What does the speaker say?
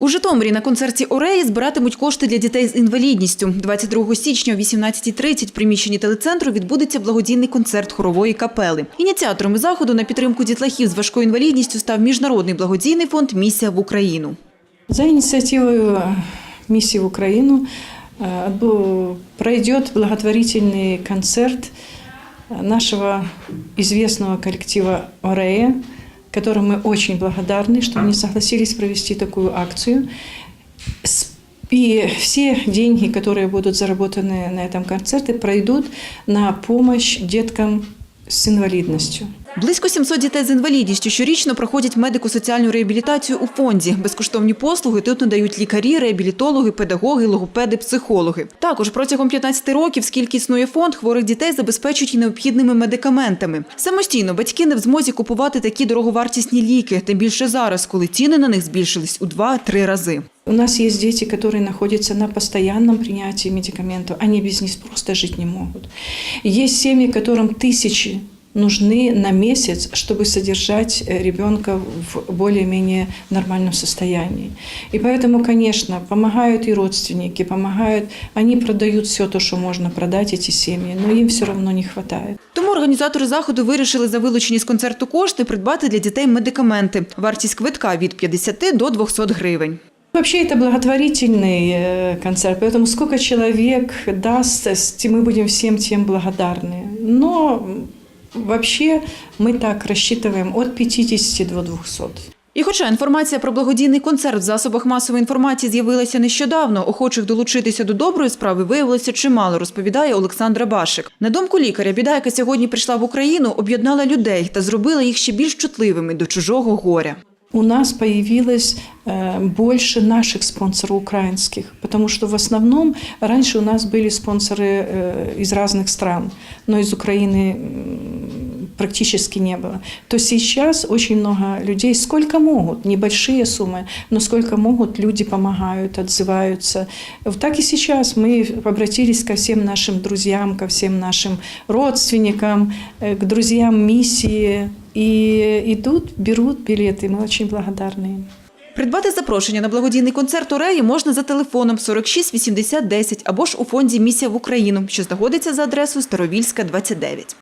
У Житомирі на концерті Ореї збиратимуть кошти для дітей з інвалідністю. 22 січня о 18.30 в приміщенні телецентру відбудеться благодійний концерт хорової капели. Ініціаторами заходу на підтримку дітлахів з важкою інвалідністю став міжнародний благодійний фонд Місія в Україну. За инициативой миссии в Украину э, отбу- пройдет благотворительный концерт э, нашего известного коллектива «Орея», которым мы очень благодарны, что они согласились провести такую акцию. С- И все деньги, которые будут заработаны на этом концерте, пройдут на помощь деткам с инвалидностью. Близько 700 дітей з інвалідністю щорічно проходять медико-соціальну реабілітацію у фонді. Безкоштовні послуги тут надають лікарі, реабілітологи, педагоги, логопеди, психологи. Також протягом 15 років, скільки існує фонд, хворих дітей забезпечують і необхідними медикаментами. Самостійно батьки не в змозі купувати такі дороговартісні ліки, тим більше зараз, коли ціни на них збільшились у 2-3 рази. У нас есть дети, которые находятся на постоянном принятии медикаментов. Они без них просто жить не могут. Есть семьи, которым тысячи нужны на месяц, чтобы содержать э, ребенка в более-менее нормальном состоянии. И поэтому, конечно, помогают и родственники, помогают. Они продают все то, что можно продать, эти семьи, но им все равно не хватает. Тому організатори заходу вирішили за вилучені з концерту кошти придбати для дітей медикаменти. Вартість квитка від 50 до 200 гривень. Вообще это благотворительный э, концерт, поэтому сколько человек даст, с- тем мы будем всем тем благодарны. Но м, вообще мы так рассчитываем от 50 до 200. І хоча інформація про благодійний концерт в засобах масової інформації з'явилася нещодавно, охочих долучитися до доброї справи виявилося чимало, розповідає Олександра Башик. На думку лікаря, біда, яка сьогодні прийшла в Україну, об'єднала людей та зробила їх ще більш чутливими до чужого горя. У нас появилось э, больше наших спонсоров украинских, потому что в основном раньше у нас были спонсоры э, из разных стран, но из Украины м, практически не было. То сейчас очень много людей, сколько могут, небольшие суммы, но сколько могут, люди помогают, отзываются. Вот так и сейчас мы обратились ко всем нашим друзьям, ко всем нашим родственникам, э, к друзьям миссии, и идут, берут билеты. Мы очень благодарны им. Придбати запрошення на благодійний концерт Ореї можна за телефоном 46 80 10 або ж у фонді Місія в Україну, що знаходиться за адресою Старовільська, 29.